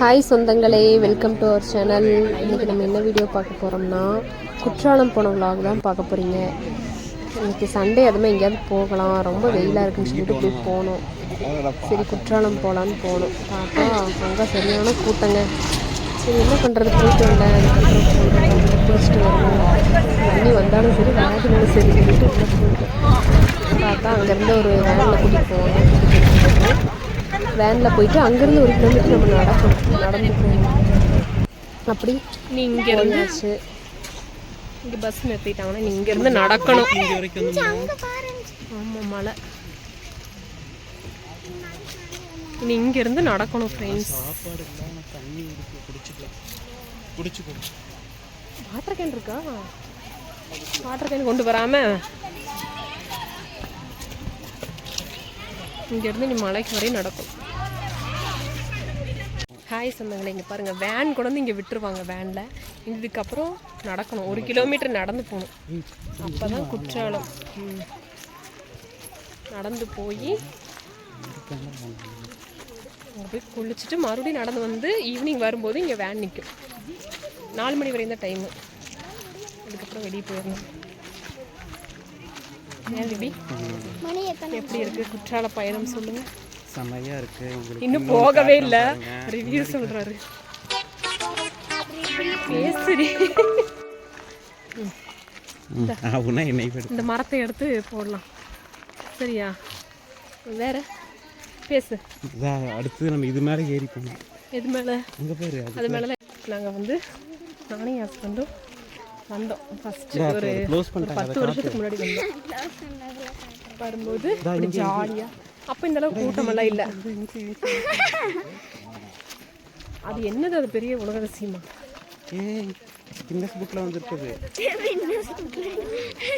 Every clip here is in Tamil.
ஹாய் சொந்தங்களே. வெல்கம் டு அவர் சேனல் இன்றைக்கி நம்ம என்ன வீடியோ பார்க்க போகிறோம்னா குற்றாலம் போன vlog தான் பார்க்க போகிறீங்க இன்னைக்கு சண்டே அதுமாதிரி எங்கேயாவது போகலாம். ரொம்ப வெயிலாக இருக்குன்னு சொல்லிட்டு போய் போனோம். சரி குற்றாலம் போகலான்னு போனோம். பார்த்தா அங்கே சரியான கூட்டங்க. சரி என்ன பண்ணுறது போயிட்டு வந்தேன். அதுக்கப்புறம் குளிச்சுட்டு வரணும் தண்ணி வந்தாலும் சரி வராதுனாலும் சரி சொல்லிட்டு பார்த்தா அங்கேருந்து ஒரு வேனில் கூட்டிகிட்டு போவாங்க வேனில் போயிட்டு அங்கேருந்து ஒரு கிலோமீட்டர் நம்ம நடக்கணும். நடந்து போகணும். அப்படி நீ இங்க இருந்து போயாச்சு. இங்க பஸ் நிறுத்திட்டாங்கன்னா நீ இங்க இருந்து நடக்கணும் ஆமா மலை நீ இங்க இருந்து நடக்கணும் ஃப்ரெண்ட்ஸ் வாட்டர் கேன் இருக்கா வாட்டர் கேன் கொண்டு வராம? இங்க இருந்து நீ மலைக்கு வரையும் நடக்கும் ஹாய் சொந்தங்களே இங்கே பாருங்கள் வேன் கூட வந்து இங்கே விட்டுருவாங்க வேனில் இதுக்கப்புறம் நடக்கணும். ஒரு கிலோமீட்டர் நடந்து போகணும். அப்போ தான் குற்றாலம். நடந்து போய் அங்கே போய் குளிச்சுட்டு மறுபடியும் நடந்து வந்து ஈவினிங் வரும்போது இங்கே வேன் நிற்கும் நாலு மணி வரையும் தான் டைமு அதுக்கப்புறம் வெளியே போயிடணும். ஏன் திபி எப்படி இருக்கு? குற்றால பயணம் சொல்லுங்க. செமையா இருக்கு. உங்களுக்கு இன்னும் போகவே இல்ல. ரிவ்யூ சொல்றாரு. விடு இந்த மரத்தை எடுத்து போடலாம். சரியா? வேற? பேசு. அடுத்து நம்ம இது மேலே ஏறி போகணும். எது மேல? அங்கே பேர் அது மேல நாங்க வந்து நானே ஹஸ்பண்டும் வந்தோம். ஃபர்ஸ்ட் ஒரு பத்து வருஷத்துக்கு முன்னாடி வந்தோம் வரும்போது ஜாலியா அப்ப இந்த அளவுக்கு கூட்டமெல்லாம் இல்ல. அது என்னது? அது பெரிய உலக ஏய் கின்னஸ் புக்கில் வந்துருக்குது.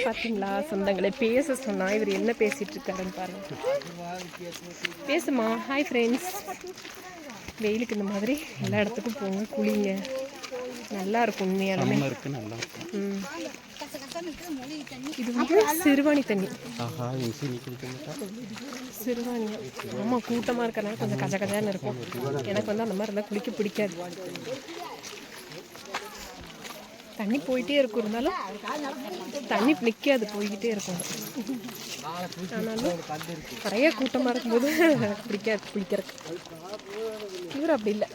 பாத்தீங்களா? சொந்தங்களே பேச சொன்னா இவர் என்ன பேசிட்டு இருக்காருன்னு பாருங்க. பேசுமா? ஹாய் ஃப்ரெண்ட்ஸ் வெயிலுக்கு இந்த மாதிரி எல்லா இடத்துக்கும் போங்க குளிங்க. நல்லா இருக்கும் உண்மையாலுமே. நம்ம இருக்கு நல்லா இருக்கும். ம். இது வந்து சிறுவாணி தண்ணி. ஆஹா சிறுவாணி. ஆமாம் கூட்டமாக இருக்கிறனால கொஞ்சம் கஜ கஜான்னு இருக்கும். எனக்கு வந்து அந்த மாதிரி இருந்தால் குளிக்க பிடிக்காது. தண்ணி போயிட்டே இருக்கும். இருந்தாலும் தண்ணி நிற்காது போய்கிட்டே இருக்கும். ஆனாலும் நிறைய கூட்டமாக இருக்கும்போது பிடிக்காது குளிக்கிறதுக்கு இவர் அப்படி இல்லை.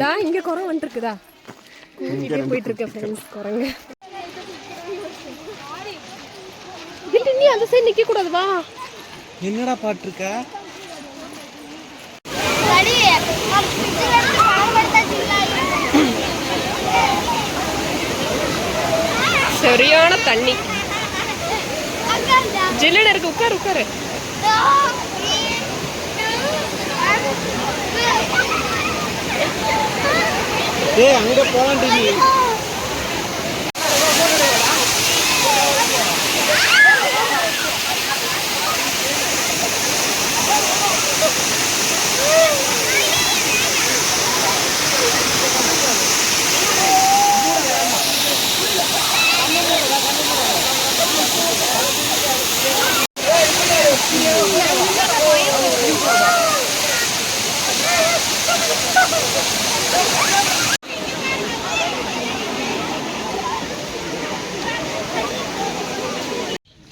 தா இங்க குரங்கு வந்துருக்குதா போயிட்டு இருக்க ஃப்ரெண்ட்ஸ் குரங்கு கிட்ட நீ அந்த சைடு நிக்க கூடாது வா. என்னடா பாட்டிருக்க? சரியான தண்ணி. ஜில்லுன்னு இருக்கு உட்காரு உட்காரு. ஏய் அங்கே போகலாண்டி நீ.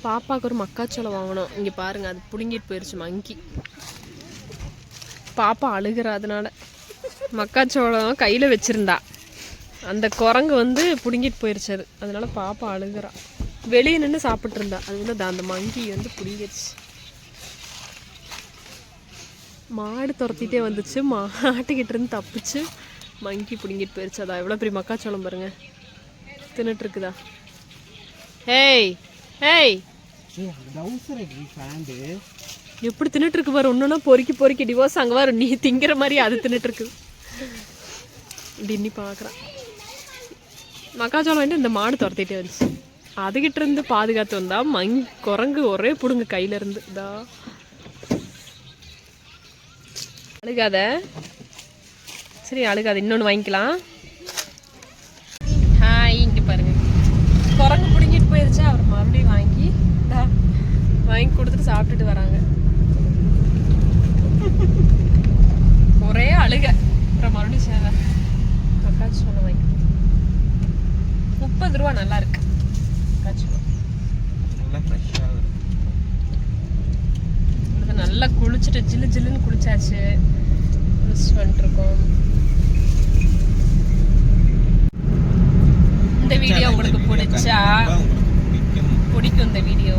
பாப்பாவுக்கு ஒரு மக்காச்சோளம் வாங்கினோம் இங்கே பாருங்க அது புடுங்கிட்டு போயிடுச்சு மங்கி. பாப்பா அழுகிற அதனால. மக்காச்சோளம் கையில் வச்சுருந்தா. அந்த குரங்கு வந்து பிடுங்கிட்டு போயிடுச்சு அது. அதனால பாப்பா அழுகிறா. வெளியே நின்று சாப்பிட்ருந்தா அது வந்து அந்த மங்கி வந்து புடுங்கிருச்சு. மாடு துரத்திட்டே வந்துச்சு. மாட்டுக்கிட்ட இருந்து தப்பிச்சு மங்கி பிடுங்கிட்டு போயிருச்சு. அதான் எவ்வளோ பெரிய மக்காச்சோளம் பாருங்க. தின்னுட்டு இருக்குதா? ஹேய் ஹேய் ஏய் எப்படி தின்னுட்டு இருக்கு பாரு ஒன்றுனா பொறுக்கி பொறுக்கி டிவோர்ஸ் அங்கே வரும் நீ திங்கிற மாதிரி அது தின்னுட்டு இருக்கு டின்னி பார்க்குறான். மக்காச்சோளம் வந்து இந்த மாடு துரத்திட்டே வந்துச்சு அதுகிட்ட இருந்து பாதுகாத்து வந்தா மங் குரங்கு ஒரே பிடுங்க கையில இருந்து. இதா. அழுகாத. சரி அழுகாத. இன்னொன்று வாங்கிக்கலாம். சாப்பிட்டுட்டு வராங்க. ஒரே அழுக. அப்புறம் மறுபடியும் சேவை. மக்காச்சு சொல்ல வாங்கி முப்பது ரூபா நல்லா இருக்கு. ஃப்ரெஷ்ஷாக இது நல்லா குளிச்சுட்டு ஜில்லு ஜில்லுன்னு குளிச்சாச்சு. குளிச்சுட்டு வந்துட்டுருக்கோம். இந்த வீடியோ உங்களுக்கு பிடிச்சா பிடிக்கும் இந்த வீடியோ.